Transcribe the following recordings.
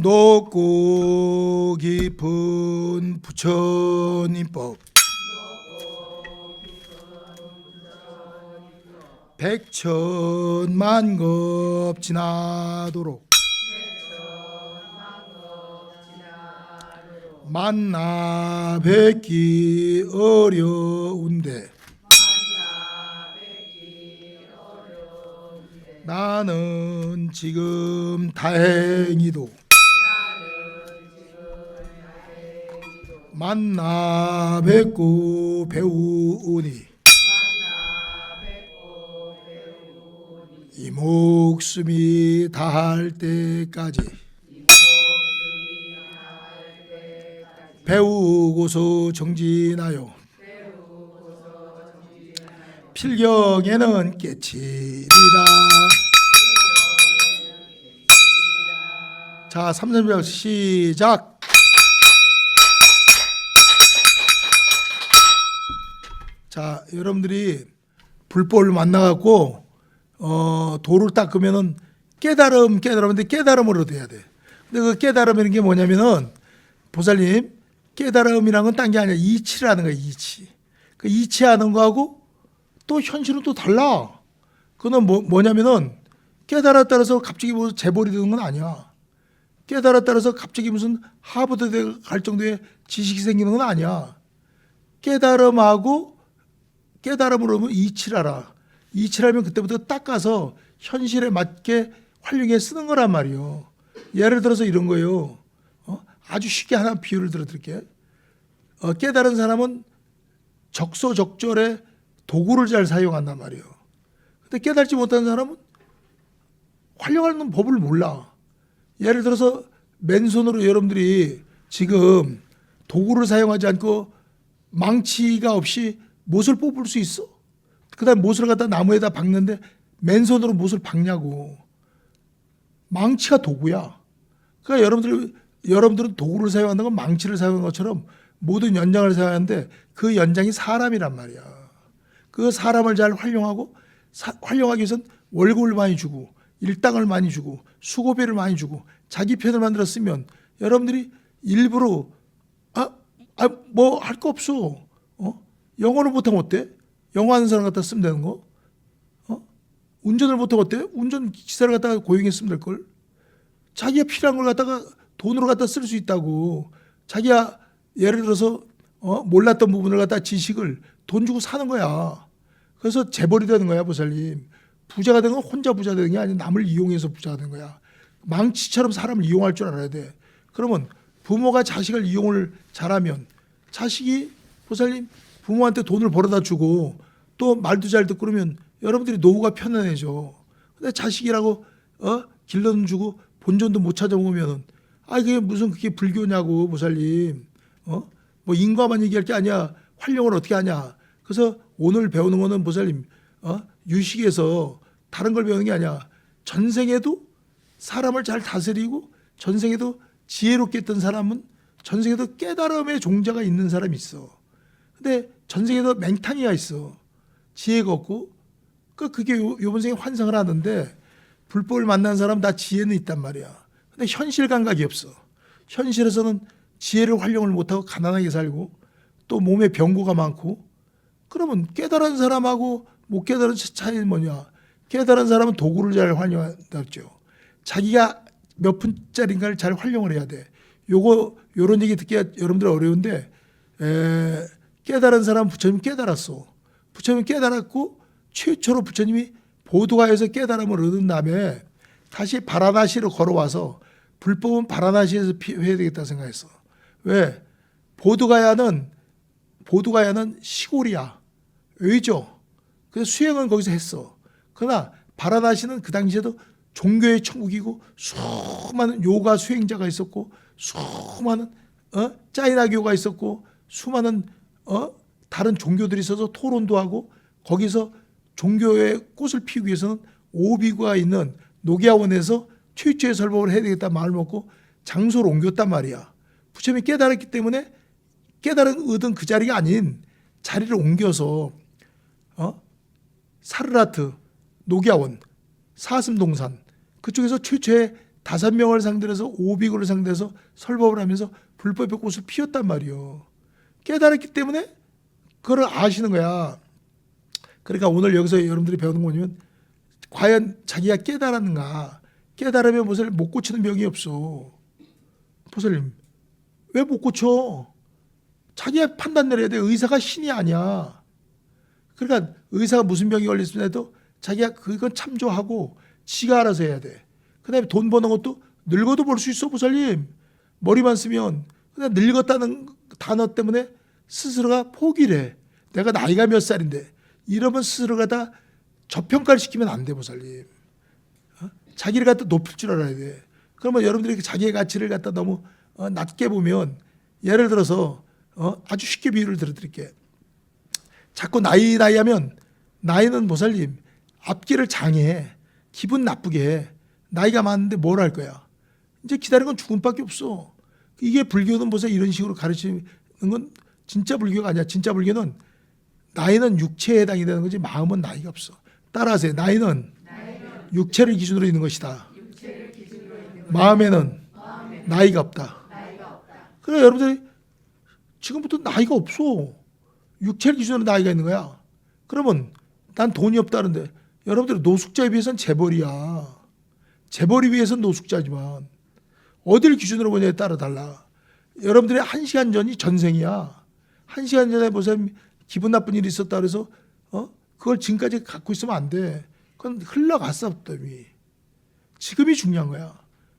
높고 깊은 부처님법. 백천만급 지나도록. 만나 뵙기 어려운데. 나는 지금 다행히도 만나 뵙고 배우니. 이 목숨이 다할 때까지 배우고서 정진하여 필경에는 깨치리라. 자 3선별 시작 자 여러분들이 불법을 만나갖고 어, 도를 닦으면은 깨달음 깨달음인데 깨달음을 얻어야 돼. 근데 그 깨달음이라는 게 뭐냐면은 보살님 깨달음이란 건 딴 게 아니라 이치라는 거야 이치. 그 이치하는 거하고 또 현실은 또 달라. 그거는 뭐, 뭐냐면은 깨달았다 해서 갑자기 뭐 재벌이 되는 건 아니야. 깨달았다 해서 갑자기 무슨 하버드 갈 정도의 지식이 생기는 건 아니야. 깨달음하고 깨달음으로 하면 이치라라 이치라면 그때부터 닦아서 현실에 맞게 활용해 쓰는 거란 말이요 예를 들어서 이런 거예요 어? 아주 쉽게 하나 비유를 들어드릴게 어, 깨달은 사람은 적소적절에 도구를 잘 사용한단 말이에요. 근데 깨달지 못한 사람은 활용하는 법을 몰라. 예를 들어서 맨손으로 여러분들이 지금 도구를 사용하지 않고 망치가 없이 못을 뽑을 수 있어? 그 다음 못을 갖다 나무에다 박는데 맨손으로 못을 박냐고. 망치가 도구야. 그러니까 여러분들 여러분들은 도구를 사용한다는 건 망치를 사용한 것처럼 모든 연장을 사용하는데 그 연장이 사람이란 말이야. 그 사람을 잘 활용하고 사- 활용하기 위해선 월급을 많이 주고 일당을 많이 주고 수고비를 많이 주고 자기 편을 만들어 쓰면 여러분들이 일부러 아뭐 할 거 없어. 어? 영어를 못하면 어때? 영어 하는 사람 갖다 쓰면 되는 거? 어? 운전을 못하면 어때? 운전 기사를 갖다가 고용해 쓰면 될 걸? 자기가 필요한 걸 갖다가 돈으로 갖다 쓸 수 있다고. 자기가 예를 들어서 어? 몰랐던 부분을 갖다 지식을 돈 주고 사는 거야. 그래서 재벌이 되는 거야, 보살님. 부자가 되는 건 혼자 부자 되는 게 아니라 남을 이용해서 부자가 되는 거야. 망치처럼 사람을 이용할 줄 알아야 돼. 그러면 부모가 자식을 이용을 잘하면 자식이 보살님 부모한테 돈을 벌어다 주고 또 말도 잘 듣고 그러면 여러분들이 노후가 편안해져. 근데 자식이라고 어? 길러는 주고 본전도 못 찾아보면은 아 이게 무슨 그게 불교냐고 보살님. 어 뭐 인과만 얘기할 게 아니야. 활용을 어떻게 하냐. 그래서 오늘 배우는 거는 보살님 어? 유식에서 다른 걸 배우는 게 아니야. 전생에도 사람을 잘 다스리고 전생에도 지혜롭게 했던 사람은 전생에도 깨달음의 종자가 있는 사람이 있어. 근데 전생에도 맹탕이가 있어 지혜가 없고 그 그게 요, 요번 생에 환상을 하는데 불법을 만난 사람 다 지혜는 있단 말이야. 근데 현실 감각이 없어. 현실에서는 지혜를 활용을 못하고 가난하게 살고 또 몸에 병고가 많고 그러면 깨달은 사람하고 못 깨달은 차이는 뭐냐? 깨달은 사람은 도구를 잘 활용한다죠. 자기가 몇 푼짜리인가를 잘 활용을 해야 돼. 요거 요런 얘기 듣기가 여러분들 어려운데 에, 깨달은 사람 부처님 깨달았어. 부처님 깨달았고 최초로 부처님이 보도가에서 깨달음을 얻은 다음에 다시 바라나시로 걸어와서 불법은 바라나시에서 피해야 되겠다 생각했어. 왜? 보도가야는 보도가야는 시골이야. 의죠. 그래서 수행은 거기서 했어. 그러나 바라나시는 그 당시에도 종교의 천국이고 수많은 요가 수행자가 있었고 수많은 어? 짜이나 교가 있었고 수많은 어? 다른 종교들이 있어서 토론도 하고 거기서 종교의 꽃을 피우기 위해서는 오비가 있는 노기아원에서 최초의 설법을 해야 되겠다 마음을 먹고 장소를 옮겼단 말이야. 부처님이 깨달았기 때문에 깨달은 얻은 그 자리가 아닌 자리를 옮겨서 어? 사르라트, 노기아원, 사슴동산 그쪽에서 최초의 다섯 명을 상대로 해서 오비고를 상대해서 설법을 하면서 불법의 꽃을 피웠단 말이요. 깨달았기 때문에 그걸 아시는 거야. 그러니까 오늘 여기서 여러분들이 배우는 거 뭐냐면 과연 자기가 깨달았는가? 깨달으면 무엇을 못 고치는 병이 없어. 보살님 왜 못 고쳐? 자기가 판단 내려야 돼. 의사가 신이 아니야. 그러니까 의사가 무슨 병이 걸렸으면 해도 자기가 그건 참조하고 지가 알아서 해야 돼. 그 다음에 돈 버는 것도 늙어도 벌 수 있어 보살님. 머리만 쓰면 그냥 늙었다는 단어 때문에 스스로가 포기를 해. 내가 나이가 몇 살인데 이러면 스스로가 다 저평가를 시키면 안 돼 보살님. 어? 자기를 갖다 높일 줄 알아야 돼. 그러면 여러분들이 자기의 가치를 갖다 너무 어, 낮게 보면 예를 들어서 어, 아주 쉽게 비유를 들어드릴게. 자꾸 나이 나이 하면 나이는 보살님 앞길을 장애해 기분 나쁘게 해 나이가 많은데 뭘 할 거야 이제 기다리는 건 죽음밖에 없어 이게 불교는 보세요 이런 식으로 가르치는 건 진짜 불교가 아니야 진짜 불교는 나이는 육체에 해당이 되는 거지 마음은 나이가 없어 따라하세요 나이는 육체를 기준으로 있는 것이다 마음에는 나이가 없다 그래 여러분들이 지금부터 나이가 없어 육체를 기준으로 나이가 있는 거야. 그러면 난 돈이 없다는데 여러분들 노숙자에 비해서는 재벌이야. 재벌이 비해서는 노숙자지만 어딜 기준으로 보냐에 따라 달라. 여러분들이 한 시간 전이 전생이야. 한 시간 전에 무슨 기분 나쁜 일이 있었다 그래서 어 그걸 지금까지 갖고 있으면 안 돼. 그건 흘러갔어 이미. 지금이 중요한 거야.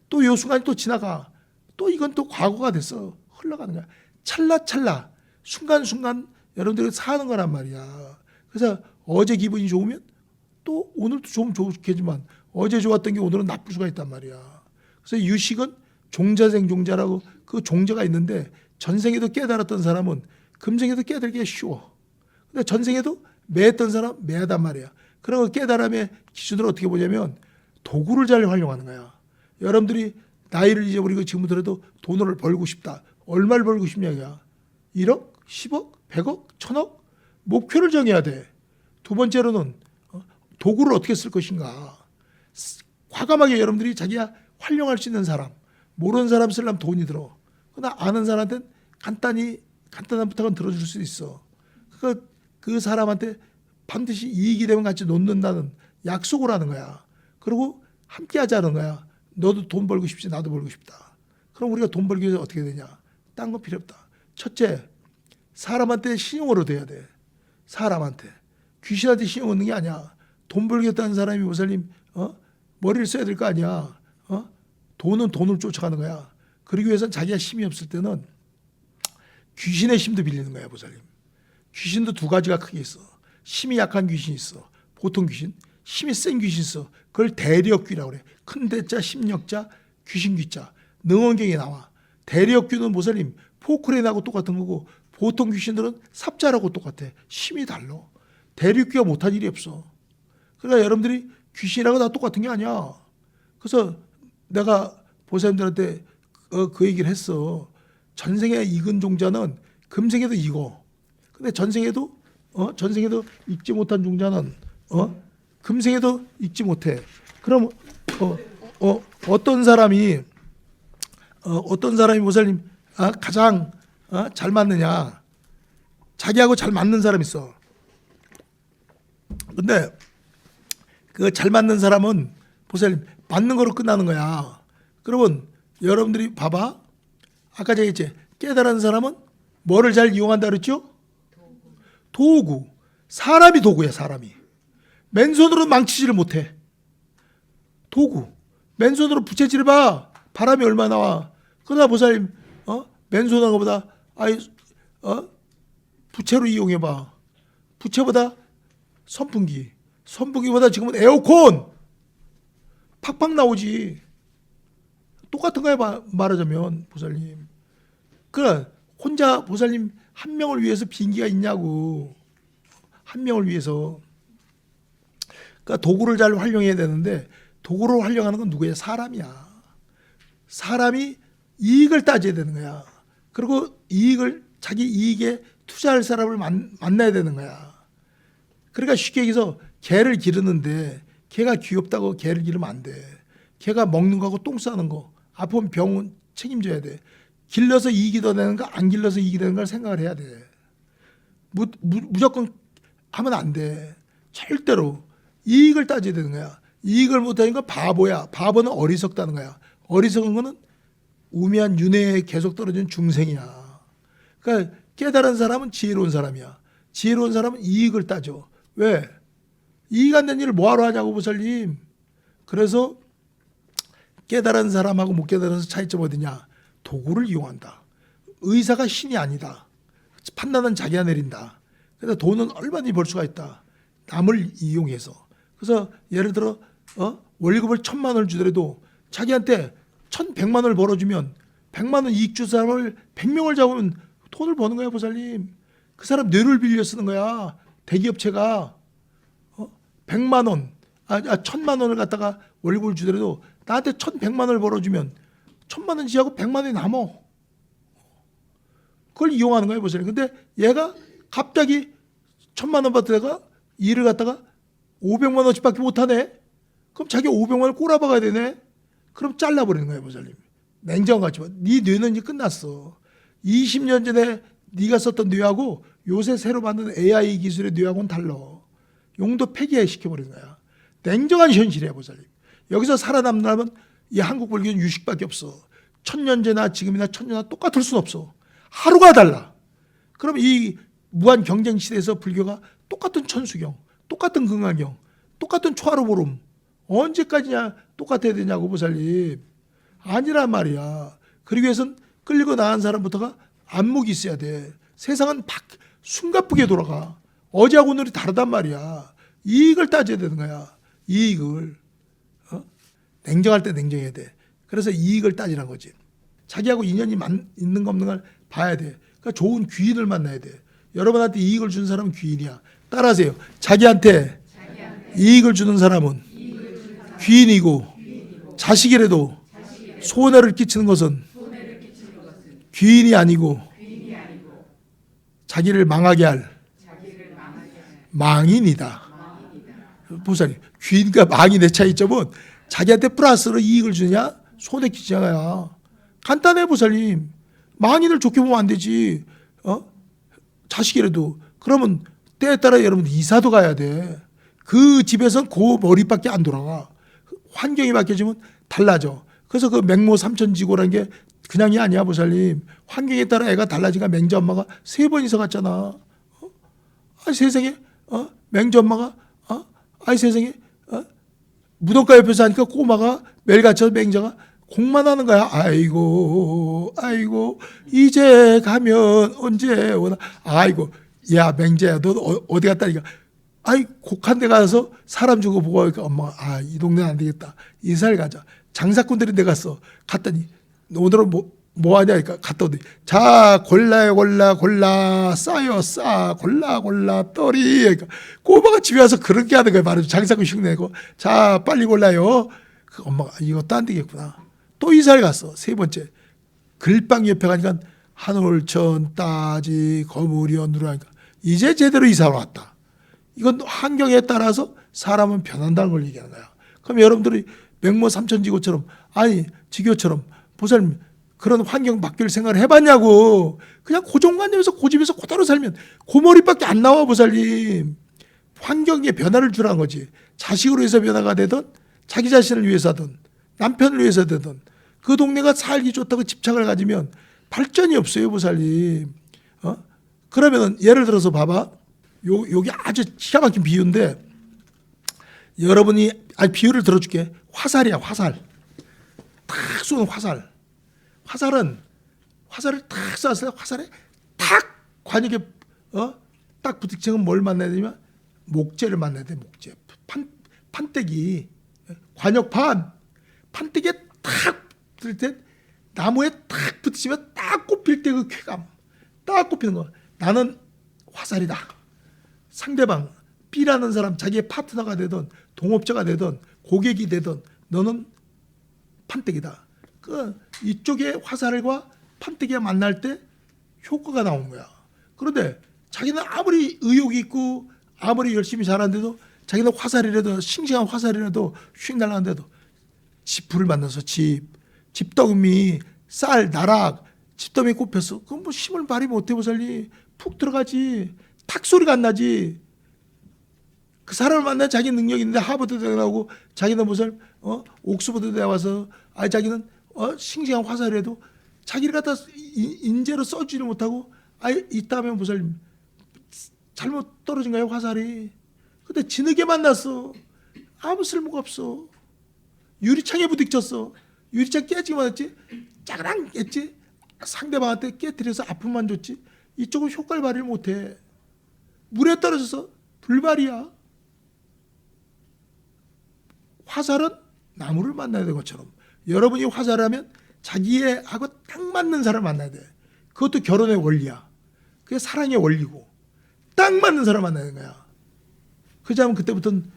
또 요 순간이 또 지나가. 또 이건 또 과거가 됐어. 흘러가는 거야. 찰나찰나 순간순간 여러분들이 사는 거란 말이야. 그래서 어제 기분이 좋으면 또 오늘도 좀 좋겠지만 어제 좋았던 게 오늘은 나쁠 수가 있단 말이야. 그래서 유식은 종자생 종자라고 그 종자가 있는데 전생에도 깨달았던 사람은 금생에도 깨달기가 쉬워. 근데 전생에도 매했던 사람 매하단 말이야. 그런 거 깨달음의 기준으로 어떻게 보냐면 도구를 잘 활용하는 거야. 여러분들이 나이를 잊어버리고 지금부터라도 돈을 벌고 싶다. 얼마를 벌고 싶냐야. 1억, 10억, 100억, 1000억 목표를 정해야 돼. 두 번째로는 어, 도구를 어떻게 쓸 것인가. 스- 과감하게 여러분들이 자기가 활용할 수 있는 사람, 모르는 사람 쓰려면 돈이 들어. 그러나 아는 사람한테는 간단히 간단한 부탁은 들어줄 수 있어. 그, 그 사람한테 반드시 이익이 되면 같이 놓는다는 약속을 하는 거야. 그리고 함께 하자는 거야. 너도 돈 벌고 싶지, 나도 벌고 싶다. 그럼 우리가 돈 벌기 위해서 어떻게 되냐? 딴 건 필요 없다. 첫째, 사람한테 신용을 얻어야 돼. 사람한테. 귀신한테 신용 얻는 게 아니야. 돈 벌겠다는 사람이 모살님, 어? 머리를 써야 될 거 아니야. 어? 돈은 돈을 쫓아가는 거야. 그러기 위해서는 자기가 힘이 없을 때는 귀신의 힘도 빌리는 거야, 보살님. 귀신도 두 가지가 크게 있어. 힘이 약한 귀신이 있어. 보통 귀신. 힘이 센 귀신 있어. 그걸 대력귀라고 그래. 큰 대자, 심력자, 귀신귀자. 능원경에 나와. 대력귀는 보살님 포크레인하고 똑같은 거고 보통 귀신들은 삽자라고 똑같아. 힘이 달라. 대력귀가 못한 일이 없어. 그러니까 여러분들이 귀신이라고 다 똑같은 게 아니야. 그래서 내가 보사님들한테 어, 그 얘기를 했어. 전생에 익은 종자는 금생에도 익어. 근데 전생에도 어 전생에도 익지 못한 종자는 어 금생에도 익지 못해. 그럼 어, 어 어떤 사람이 어, 어떤 사람이 보살님 아, 가장 어, 잘 맞느냐? 자기하고 잘 맞는 사람 있어. 근데 그 잘 맞는 사람은 보살님 맞는 거로 끝나는 거야. 그러면 여러분들이 봐봐. 아까 제가 했지 깨달은 사람은 뭐를 잘 이용한다 그랬죠? 도구. 사람이 도구야 사람이. 맨손으로 망치지를 못해. 도구. 맨손으로 부채질을 봐. 바람이 얼마 나와. 그러나 보살님, 어? 맨손한 것보다, 아이, 어? 부채로 이용해봐. 부채보다 선풍기. 선풍기보다 지금은 에어컨! 팍팍 나오지. 똑같은 거야, 마- 말하자면, 보살님. 그래, 혼자 보살님 한 명을 위해서 비행기가 있냐고. 한 명을 위해서. 그러니까 도구를 잘 활용해야 되는데 도구를 활용하는 건 누구야? 사람이야. 사람이 이익을 따져야 되는 거야. 그리고 이익을 자기 이익에 투자할 사람을 만, 만나야 되는 거야. 그러니까 쉽게 얘기해서 개를 기르는데 개가 귀엽다고 개를 기르면 안 돼. 걔가 먹는 거하고 똥 싸는 거 아프면 병원 책임져야 돼. 길러서 이익이 더 되는 가 안 길러서 이익이 되는 걸 생각을 해야 돼. 무, 무, 무 조건 하면 안 돼. 절대로 이익을 따져야 되는 거야. 이익을 못하니까 바보야. 바보는 어리석다는 거야. 어리석은 거는 우미한 윤회에 계속 떨어진 중생이야. 그러니까 깨달은 사람은 지혜로운 사람이야. 지혜로운 사람은 이익을 따져. 왜? 이익 안 된 일을 뭐하러 하냐고 보살님. 그래서 깨달은 사람하고 못 깨달은 차이점 어디냐? 도구를 이용한다. 의사가 신이 아니다. 판단은 자기가 내린다. 그래서 돈은 얼마든지 벌 수가 있다. 남을 이용해서. 그래서 예를 들어 어? 월급을 천만 원을 주더라도 자기한테 천백만 원을 벌어주면 백만 원 이익 주 사람을 백 명을 잡으면 돈을 버는 거야 보살님. 그 사람 뇌를 빌려 쓰는 거야. 대기업체가 어? 백만 원, 아, 아 천만 원을 갖다가 월급을 주더라도 나한테 천백만 원을 벌어주면 천만 원 지하고 백만 원이 남어. 그걸 이용하는 거예요, 보세요. 근데 얘가 갑자기 천만 원 받다가 일을 갖다가 500만 원씩밖에 못 하네. 그럼 자기 500만 원을 꼬라박아야 되네. 그럼 잘라버리는 거예요, 보살님. 냉정같이 봐. 네 뇌는 이제 끝났어. 20년 전에 네가 썼던 뇌하고 요새 새로 만든 AI 기술의 뇌하고는 달라. 용도 폐기시켜버리는 거야. 냉정한 현실이야, 보살님. 여기서 살아남으려면 이 한국 불교는 유식밖에 없어. 천년 전이나 지금이나 천년이나 똑같을 수는 없어. 하루가 달라. 그럼 이 무한 경쟁 시대에서 불교가 똑같은 천수경, 똑같은 금강경, 똑같은 초하루 보름 언제까지냐 똑같아야 되냐고 보살님. 아니란 말이야. 그러기 위해선 끌리고 나간 사람부터가 안목이 있어야 돼. 세상은 박 숨가쁘게 돌아가. 어제하고 오늘이 다르단 말이야. 이익을 따져야 되는 거야. 이익을. 어? 냉정할 때 냉정해야 돼. 그래서 이익을 따지는 거지. 자기하고 인연이 만, 있는 거 없는 걸 봐야 돼. 그러니까 좋은 귀인을 만나야 돼. 여러분한테 이익을 주는 사람은 귀인이야. 따라하세요. 자기한테 이익을 주는 사람은 귀인이고 자식이라도 손해를 끼치는 것은 귀인이 아니고 자기를 망하게 할 망인이다. 보살이 귀인과 망인의 차이점은 자기한테 플러스로 이익을 손해 끼치냐야. 간단해 보살님. 망인을 좋게 보면 안 되지. 어? 자식이라도 그러면 때에 따라 여러분 이사도 가야 돼. 그 집에선 그 머리밖에 안 돌아가. 환경이 바뀌어지면 달라져. 그래서 그 맹모 삼천지고라는 게 그냥이 아니야 보살님. 환경에 따라 애가 달라지니까 맹자 엄마가 세 번 이사 갔잖아. 어? 아 세상에 어? 맹자 엄마가 어? 아이 세상에 어? 무덤가 옆에서 하니까 꼬마가 매일 갇혀서 맹자가 공만 하는 거야. 아이고, 아이고, 이제 가면 언제 오나. 아이고, 야, 맹자야, 너 어- 어디 갔다 니까 아이, 곡한 데 가서 사람 주고 보고 하니까 엄마가, 아, 이 동네는 안 되겠다. 이사를 가자. 장사꾼들이 내 갔어. 갔더니, 오늘은 뭐, 뭐 하냐? 그러니까 갔다 오더니, 자, 골라요, 골라, 골라, 싸요, 싸, 골라, 골라, 떨이. 그러니까 꼬마가 집에 와서 그렇게 하는 거야. 말해서 장사꾼 흉내고. 자, 빨리 골라요. 그 엄마가, 이것도 안 되겠구나. 또 이사를 갔어. 세 번째. 글방 옆에 가니까 한올천, 따지, 거무리어, 누라니까 이제 제대로 이사를 왔다. 이건 환경에 따라서 사람은 변한다는 걸 얘기하는 거야. 그럼 여러분들이 맹모 삼천지고처럼 아니 지교처럼 보살님 그런 환경 바뀔 생각을 해봤냐고. 그냥 고정관념에서 고집에서 그대로 살면 고머리밖에 안 나와 보살님. 환경에 변화를 주라는 거지. 자식으로 해서 변화가 되든 자기 자신을 위해서든 남편을 위해서 되든 그 동네가 살기 좋다고 집착을 가지면 발전이 없어요 보살님. 어? 그러면은 예를 들어서 봐봐. 요 요게 아주 기가 막힌 비유인데 여러분이 아 비유를 들어줄게. 화살이야 화살. 탁 쏘는 화살 화살은 화살을 탁때 화살에 탁 관역에 어 딱 부딪히면 뭘 만나야 되냐면 목재를 만나야 돼 목재. 판 판때기. 관역판. 판때기에 탁 붙을 때 나무에 탁 붙이면 딱 꼽힐 때 그 쾌감. 딱 꼽히는 거. 나는 화살이다. 상대방 B라는 사람 자기의 파트너가 되든 동업자가 되든 고객이 되든 너는 판때기다. 그 이쪽의 화살과 판때기가 만날 때 효과가 나오는 거야. 그런데 자기는 아무리 의욕이 있고 아무리 열심히 잘하는데도 자기는 화살이라도 싱싱한 화살이라도 휙 날라는데도 지푸를 만나서 집, 집더미, 쌀, 나락, 집더미 꼽혔어. 그건 뭐 힘을 발휘 못 해 보살리. 푹 들어가지. 탁 소리가 안 나지. 그 사람을 만나 자기 능력이 있는데 하버드 대학 나오고 자기는 무슨 어 옥스퍼드 대학 와서 아 자기는 어 싱싱한 화살이라도 자기를 갖다 인- 인재로 써주지를 못하고 아 이따면 무슨 잘못 떨어진 거야 화살이. 근데 진흙에 만났어. 아무 쓸모가 없어. 유리창에 부딪혔어. 유리창 깨지기만 했지. 짜그랑 깼지. 상대방한테 깨뜨려서 아픔만 줬지. 이쪽은 효과를 발휘를 못해. 물에 떨어져서 불발이야. 화살은 나무를 만나야 되는 것처럼 여러분이 화살하면 자기하고 딱 맞는 사람을 만나야 돼. 그것도 결혼의 원리야. 그게 사랑의 원리고 딱 맞는 사람 만나야 되는 거야. 그지 않으면 그때부터는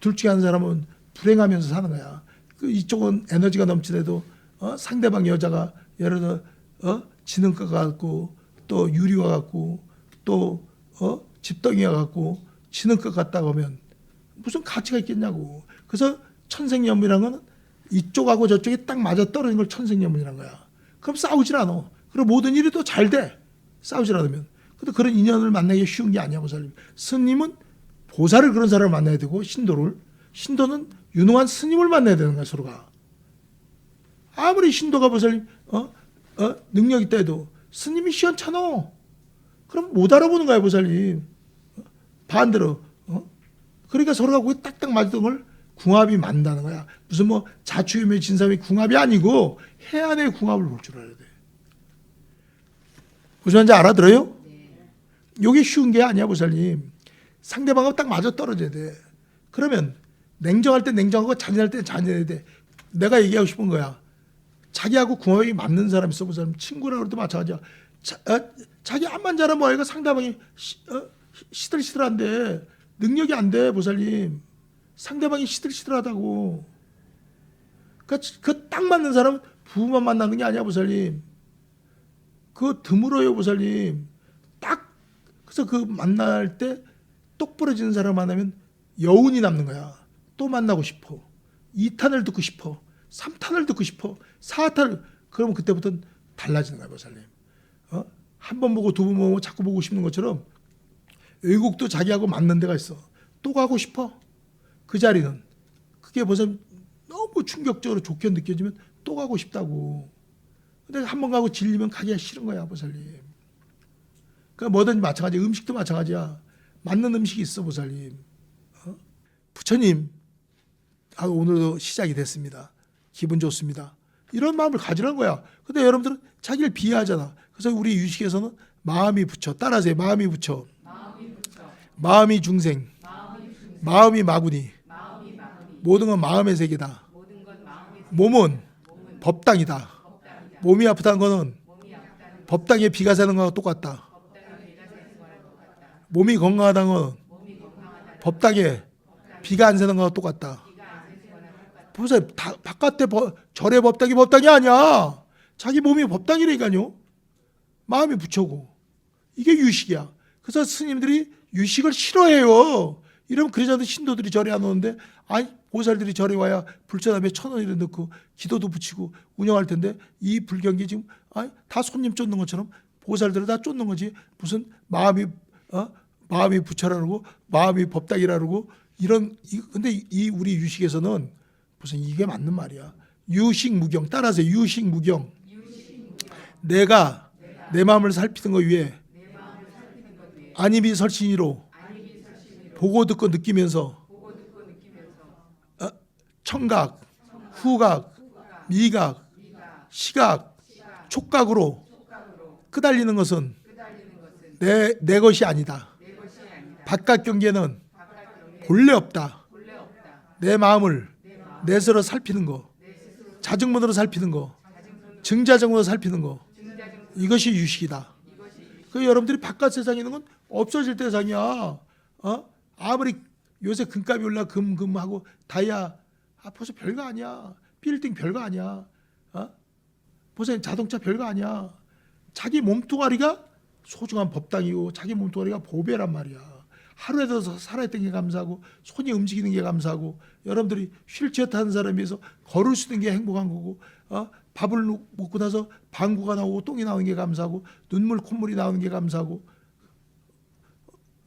둘 중에 한 사람은 불행하면서 사는 거야. 그 이쪽은 에너지가 넘치더라도 어? 상대방 여자가 예를 들어 어? 지능과 같고 또 유리와 같고 또 어? 집덩이와 같고 지능과 같다고 하면 무슨 가치가 있겠냐고. 그래서 천생연분이라는 거는 이쪽하고 저쪽이 딱 맞아 떨어진 걸 천생연분이라는 거야. 그럼 싸우질 않아. 그리고 모든 일이 또 잘 돼. 싸우질 않으면. 근데 그런 인연을 만나기 쉬운 게 아니야, 보살님. 스님은 보살을 그런 사람을 만나야 되고 신도를 신도는 유능한 스님을 만나야 되는 거야, 서로가. 아무리 신도가 보살님 어? 어? 능력 있다 해도 스님이 시원찮어. 그럼 못 알아보는 거야, 보살님. 어? 반대로 어? 그러니까 서로가 거기 딱딱 맞던 걸 궁합이 맞다는 거야. 무슨 뭐 자추유의 진삼이 궁합이 아니고 해안의 궁합을 볼 줄 알아야 돼. 무슨 말인지 알아들어요? 요게 쉬운 게 아니야, 보살님. 상대방하고 딱 맞아 떨어져야 돼. 그러면 냉정할 때 냉정하고 잔인할 때 잔인해야 돼. 내가 얘기하고 싶은 거야. 자기하고 궁합이 맞는 사람 있어, 보살님. 친구라 그래도 마찬가지야. 자, 어, 자기 암만 잘하면 뭐가 상대방이 시, 어, 시들시들한데 능력이 안 돼, 보살님. 상대방이 시들시들하다고. 그딱 맞는 사람은 부부만 만나는 게 아니야, 보살님. 그거 드물어요, 보살님. 딱 그래서 그 만날 때 똑부러지는 사람 만나면 여운이 남는 거야. 또 만나고 싶어. 2탄을 듣고 싶어. 3탄을 듣고 싶어. 4탄을 그러면 그때부터는 달라지는 거야, 보살님. 어? 한 번 보고 두 번 보고 자꾸 보고 싶는 것처럼 외국도 자기하고 맞는 데가 있어. 또 가고 싶어. 그 자리는 그게 보살님 너무 충격적으로 좋게 느껴지면 또 가고 싶다고. 근데 한 번 가고 질리면 가기가 싫은 거야, 보살님. 그러니까 뭐든지 마찬가지, 음식도 마찬가지야. 맞는 음식이 있어, 보살님. 어? 부처님, 아, 오늘도 시작이 됐습니다. 기분 좋습니다. 이런 마음을 가지라는 거야. 근데 여러분들은 자기를 비하하잖아. 그래서 우리 유식에서는 마음이 부처. 따라하세요. 마음이 부처. 마음이 중생. 마음이 마구니. 모든 건 마음의 세계다. 몸은 법당이다. 몸이 아프다는 거는 법당에 비가 새는 거와 똑같다. 몸이 건강하다는 건 법당에 비가 안 새는 거와 똑같다. 보세요. 다, 바깥에 법, 절의 법당이 법당이 아니야. 자기 몸이 법당이라니까요. 마음이 부처고. 이게 유식이야. 그래서 스님들이 유식을 싫어해요. 이러면 그러자도 신도들이 절에 안 오는데 아니 보살들이 절에 와야 불전함에 천 원이를 넣고 기도도 붙이고 운영할 텐데 이 불경기 지금 아니 다 손님 쫓는 것처럼 보살들을 다 쫓는 거지. 무슨 마음이 어? 마음이 부처라고 마음이 법당이라고 이런 이, 근데 이- 이 우리 유식에서는 무슨 이게 맞는 말이야. 유식 무경 따라서 유식 무경. 내가 내 마음을 살피는 것 위에 안입이 설신이로 보고 듣고 느끼면서 어, 청각, 후각, 미각, 시각, 촉각으로 끄달리는 것은 내, 내 것이 아니다. 바깥 경계는 본래 없다. 내 마음을 내 스스로 살피는 거, 자증문으로 살피는 거, 증자증으로 살피는 거, 이것이 유식이다. 그 여러분들이 바깥 세상에 있는 건 없어질 대상이야. 어? 아무리 요새 금값이 올라 금금하고 다이아 아 벌써 별거 아니야. 빌딩 별거 아니야. 어? 보세요 자동차 별거 아니야. 자기 몸뚱아리가 소중한 법당이고 자기 몸뚱아리가 보배란 말이야. 하루에도 더 살아있던 게 감사하고 손이 움직이는 게 감사하고 여러분들이 휠체어 타는 사람에 비해서 걸을 수 있는 게 행복한 거고 어? 밥을 놓- 먹고 나서 방구가 나오고 똥이 나오는 게 감사하고 눈물 콧물이 나오는 게 감사하고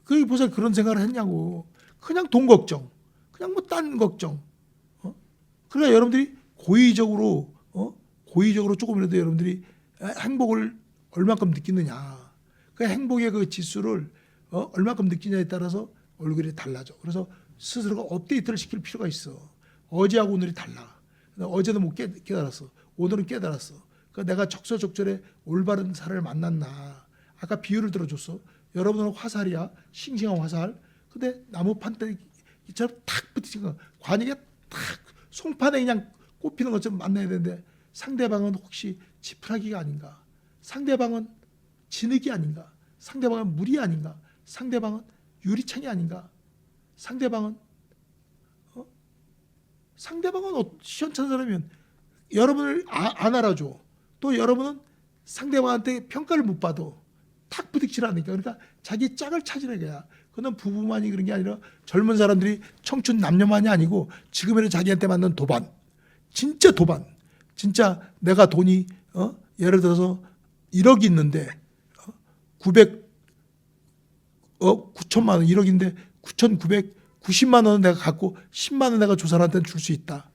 그게 보세요 그런 생각을 했냐고 그냥 돈 걱정 그냥 뭐 딴 걱정 어? 그러니까 여러분들이 고의적으로 어? 고의적으로 조금이라도 여러분들이 행복을 얼마큼 느끼느냐. 그 행복의 그 지수를 어? 얼마큼 느끼냐에 따라서 얼굴이 달라져. 그래서 스스로가 업데이트를 시킬 필요가 있어. 어제하고 오늘이 달라. 어제는 못 깨, 깨달았어. 오늘은 깨달았어. 그러니까 내가 적서적절에 올바른 사람을 만났나. 아까 비유를 들어줬어. 여러분은 화살이야. 싱싱한 화살. 근데 나무 판때기처럼 탁 붙이는 거. 관역에 탁 송판에 그냥 꼽히는 것처럼 만나야 되는데 상대방은 혹시 지푸라기가 아닌가? 상대방은 진흙이 아닌가? 상대방은 물이 아닌가? 상대방은 유리창이 아닌가? 상대방은 어? 상대방은 어- 시원찮은 사람이면 여러분을 아- 안 알아줘. 또 여러분은 상대방한테 평가를 못 받아. 탁 부딪히라니까. 그러니까 자기 짝을 찾으라 거야 그건 부부만이 그런 게 아니라 젊은 사람들이 청춘 남녀만이 아니고 지금에는 자기한테 맞는 도반 진짜 도반 진짜 내가 돈이 어? 예를 들어서 1억이 있는데 어? 900 어, 9천만 원 1억인데 9,990만 원은 내가 갖고 10만 원 내가 조 사람한테 줄 수 있다.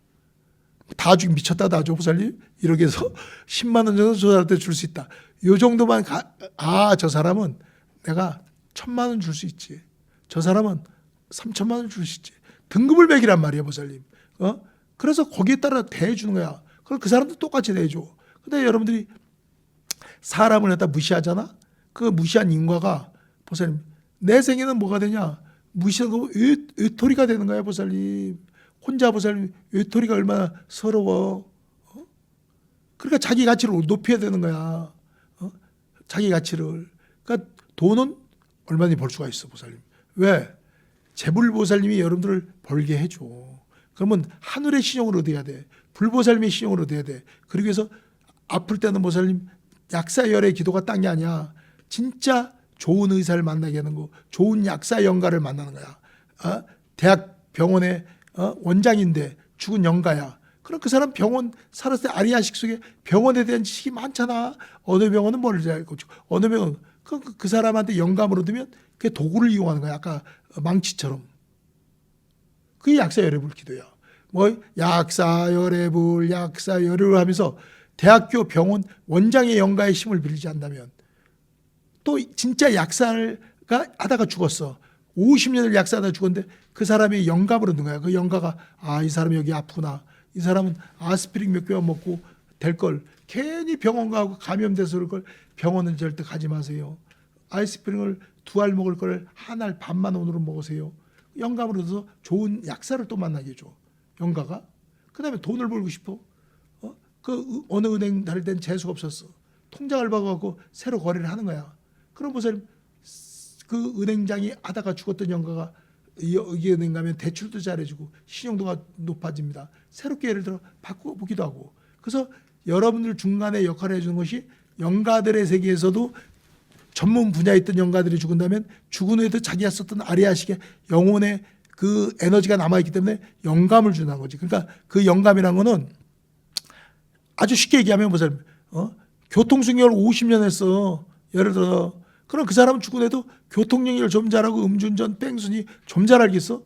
다 주기 미쳤다 다 줘, 보살님. 1억에서 10만 원 정도 조 사람한테 줄 수 있다. 요 정도만 가, 아, 저 사람은 내가 천만 원 줄 수 있지. 저 사람은 3천만 원줄수 있지. 등급을 매기란 말이야, 보살님. 어? 그래서 거기에 따라 대해주는 거야. 그럼 그 사람도 똑같이 대해줘. 근데 여러분들이 사람을 갖다 무시하잖아? 그 무시한 인과가 보살님 내 생에는 뭐가 되냐? 무시한 거 외, 외톨이가 되는 거야 보살님. 혼자 보살님 외톨이가 얼마나 서러워. 어? 그러니까 자기 가치를 높여야 되는 거야. 어? 자기 가치를. 그러니까 돈은 얼마든지 벌 수가 있어 보살님. 왜? 재불보살님이 여러분들을 벌게 해줘. 그러면 하늘의 신용을 얻어야 돼. 불보살님의 신용을 얻어야 돼. 그러기 위해서 아플 때는 보살님 약사열의 기도가 딴게 아니야. 진짜 좋은 의사를 만나게 하는 거, 좋은 약사 영가를 만나는 거야. 어? 대학 병원의 어? 원장인데 죽은 영가야. 그럼 그 사람 병원 살았을 때 아리아식 속에 병원에 대한 지식이 많잖아. 어느 병원은 뭘 알고 어느 병원 그, 그, 그 사람한테 영감을 얻으면 그게 도구를 이용하는 거야. 아까 망치처럼. 그게 약사 열애불 기도야. 뭐 약사 열애불 약사 열애불 하면서 대학교 병원 원장의 영가의 힘을 빌리지 않다면 또 진짜 약사가 하다가 죽었어. 50년을 약사하다 죽었는데 그 사람이 영감을 얻는 거야. 그 영가가 아 이 사람이 여기 아프구나. 이 사람은 아스피린 몇 개만 먹고 될 걸 괜히 병원 가고 감염돼서 그럴 걸 병원은 절대 가지 마세요. 아이스피린을 두 알 먹을 걸한알 반만 오늘은 먹으세요. 영감을 얻어서 좋은 약사를 또 만나게 해줘. 영가가. 그 다음에 돈을 벌고 싶어. 어? 그 의- 어느 은행 다닐 땐 재수가 없었어. 통장을 받아갖고 새로 거래를 하는 거야. 그럼 보세요. 그 은행장이 하다가 죽었던 영가가 이 여기 은행 가면 대출도 잘해주고 신용도가 높아집니다. 새롭게 예를 들어 바꿔보기도 하고. 그래서 여러분들 중간에 역할을 해주는 것이 영가들의 세계에서도 전문 분야에 있던 영가들이 죽은다면 죽은 후에도 자기가 썼던 아리아식의 영혼의 그 에너지가 남아있기 때문에 영감을 주는 거지. 그러니까 그 영감이란 거는 아주 쉽게 얘기하면 보세요. 어? 교통승열 50년 했어. 예를 들어. 그럼 그 사람은 죽은 후에도 교통령을 좀 잘하고 음주운전 뺑순이 좀 잘 알겠어?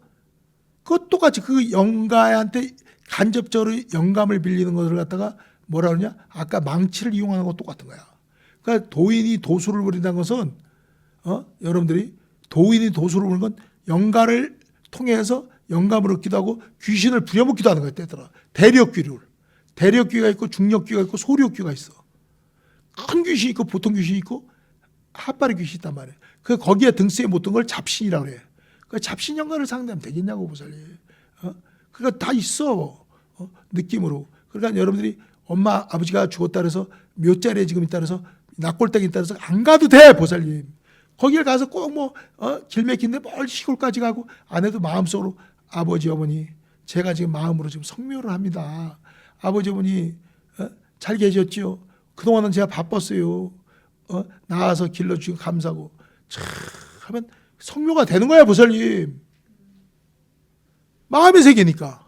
그것 똑같이 그 영가한테 간접적으로 영감을 빌리는 것을 갖다가 뭐라 그러냐? 아까 망치를 이용하는 것 똑같은 거야. 그러니까 도인이 도수를 부린다는 것은 어? 여러분들이 도인이 도수를 부리는 건 영가를 통해서 영감을 얻기도 하고 귀신을 부려먹기도 하는 거야, 때더라. 대력귀를. 대력귀가 있고 중력귀가 있고 소력귀가 있어. 큰 귀신이 있고 보통 귀신이 있고 핫바리 귀신이 있단 말이야. 그 거기에 등수에 못 든 걸 잡신이라고 그래. 그 잡신 영가를 상대하면 되겠냐고 보살님. 어? 그거 다 있어. 어? 느낌으로. 그러니까 여러분들이 엄마 아버지가 죽었다 그래서 몇 자리에 지금 있다 그래서 있다 그래서 안 가도 돼 보살님. 거기를 가서 꼭뭐 어? 길 막힌데 멀 시골까지 가고 안 해도 마음속으로 아버지 어머니 제가 지금 마음으로 지금 성묘를 합니다. 아버지 어머니 어? 잘 계셨지요? 그동안은 제가 바빴어요. 어? 나와서 길러주시고 감사하고 참 하면 성묘가 되는 거야 보살님. 마음의 세계니까.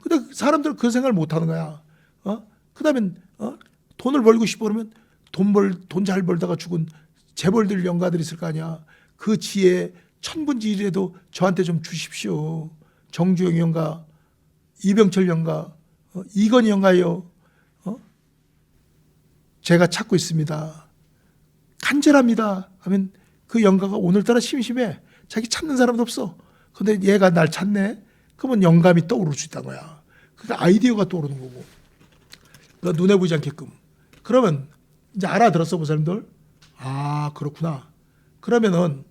근데 사람들 그 생각을 못 하는 거야. 어? 그 다음에 어? 돈을 벌고 싶어 그러면 돈 벌 돈 잘 벌다가 죽은 재벌들 영가들 있을 거 아니야. 그 지혜 천분지 일이라도 저한테 좀 주십시오. 정주영 영가, 이병철 영가, 어? 이건희 영가요. 어? 제가 찾고 있습니다. 간절합니다. 하면 그 영가가 오늘따라 심심해. 자기 찾는 사람도 없어. 근데 얘가 날 찾네. 그러면 영감이 떠오를 수 있다는 거야. 그러니까 아이디어가 떠오르는 거고. 그러니까 눈에 보이지 않게끔. 그러면 이제 알아들었어, 그 사람들? 아, 그렇구나. 그러면은